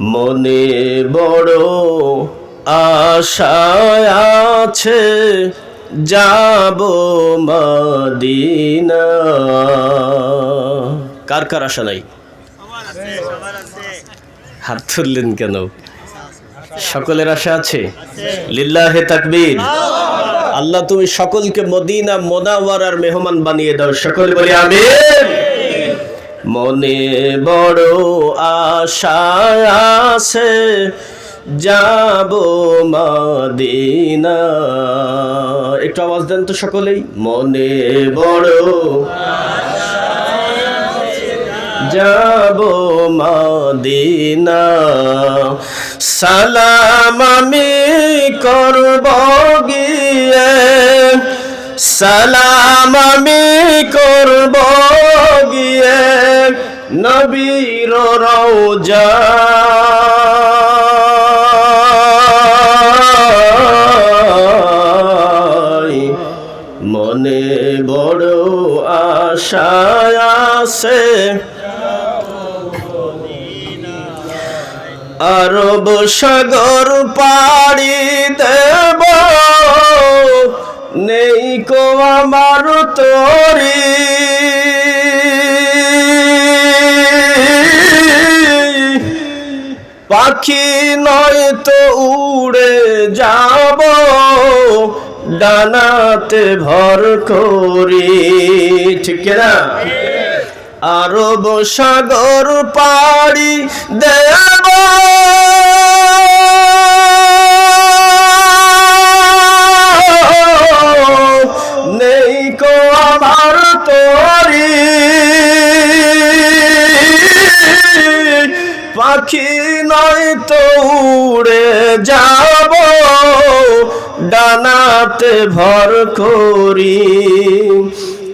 মনে বড় আশায় আছে, যাব মদিনা। কার কার আশা নাই? হাত তুললেন কেন? সকলের আশা আছে? লিল্লাহে তাকবীর। আল্লাহ তুমি সকলকে মদিনা মোনাওয়ারার মেহমান বানিয়ে দাও। সকলে বলি আমিন। মনে বড় আশা আছে, যাব মদিনা একটু আওয়াজ দেন তো সকলেই। মনে বড় যাব মদিনা সালাম আমি করব গিয়ে, সালাম আমি করব গিয়ে নবীর রওজা। মনে বড় আশা আছে। আরব সাগর পাড়ি দেব। নেই কো আমার তরি। পাখি নয় তো উড়ে যাব, ডানাতে ভর করি। ঠিক না? আরব সাগর পাড়ি দেব। নেই কো আমার তরি পাখি নয় তো উড়ে যাব। ডানাতে ভর করি।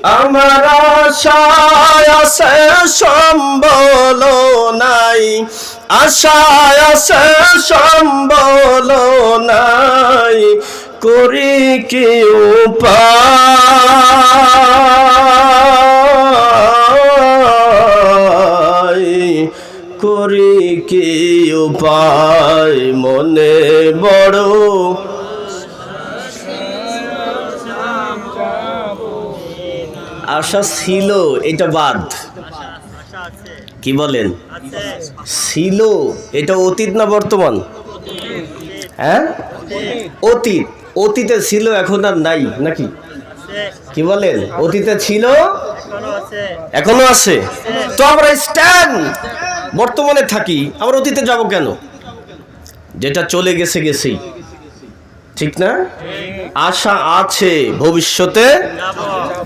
আমার আশায় আছে সম্বল নাই। আশায় আছে সম্বল নাই। করি কি উপায়? কি উপায়? মনে বড়। আশা ছিল, এটা বাদ। কি বলেন? ছিল, এটা অতীত না বর্তমান? হ্যাঁ? অতীত। অতীতে ছিল, এখন আর নাই, নাকি? কি বলেন? অতীতে ছিল, এখনও আছে। তো আমরা স্ট্যান্ড বর্তমানে থাকি আমরা অতীতে যাব কেন? যেটা চলে গেছে গেছেই। ঠিক না? আশা আছে ভবিষ্যতে?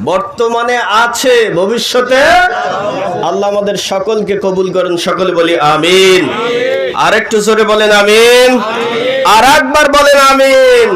বর্তমানে আছে ভবিষ্যতে? আল্লাহ আমাদের সকলকে কবুল করেন, সকলে বলি আমিন। আরেকটু জোরে বলেন আমিন। আর একবার বলেন আমিন।